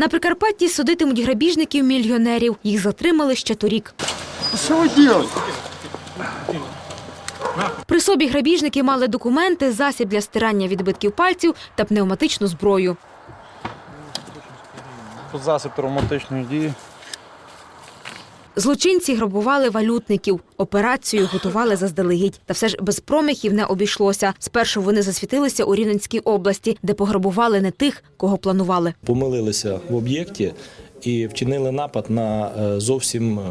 На Прикарпатті судитимуть грабіжників-мільйонерів. Їх затримали ще торік. Що ви? При собі грабіжники мали документи, засіб для стирання відбитків пальців та пневматичну зброю. Тут засіб травматичної дії. Злочинці грабували валютників. Операцію готували заздалегідь. Та все ж без промахів не обійшлося. Спершу вони засвітилися у Рівненській області, де пограбували не тих, кого планували. помилилися в об'єкті і вчинили напад на е, зовсім е,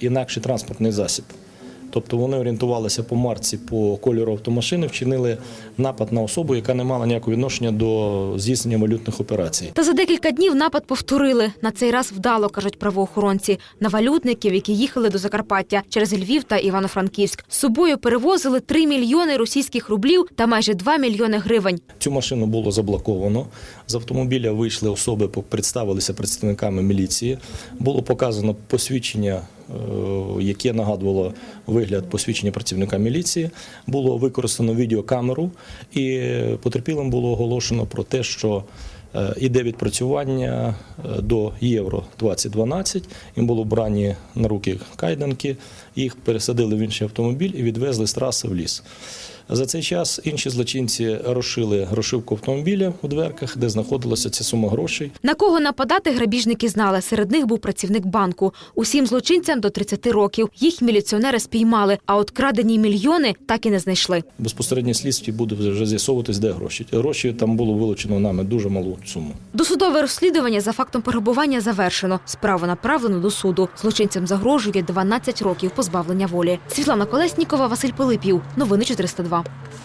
інакший транспортний засіб. Тобто вони орієнтувалися по марці, по кольору автомашини, вчинили напад на особу, яка не мала ніякого відношення до здійснення валютних операцій. Та за декілька днів напад повторили. На цей раз вдало, кажуть правоохоронці, на валютників, які їхали до Закарпаття через Львів та Івано-Франківськ. З собою перевозили 3 мільйони російських рублів та майже 2 мільйони гривень. Цю машину було заблоковано. З автомобіля вийшли особи, представилися представниками міліції. Було показано посвідчення, яке нагадувало вигляд посвідчення працівника міліції. Було використано відеокамеру, і потерпілим було оголошено про те, що е, іде відпрацювання е, до Євро 2012. Їм було брані на руки кайданки, їх пересадили в інший автомобіль і відвезли з траси в ліс. За цей час інші злочинці розшили грошивку автомобіля у дверках, де знаходилася ця сума грошей. На кого нападати грабіжники знали. Серед них був працівник банку. Усім злочинцям до 30 років. Їх міліціонери спіймали, а от крадені мільйони так і не знайшли. Безпосередньо слідстві буде вже з'ясовуватись, де гроші. Гроші там було вилучено нами дуже малу суму. Досудове розслідування за фактом пограбування завершено. Справу направлено до суду. Злочинцям загрожує 12 років позбавлення волі. Світлана Колеснікова, Василь Пилипів. Новини 402. Єгорова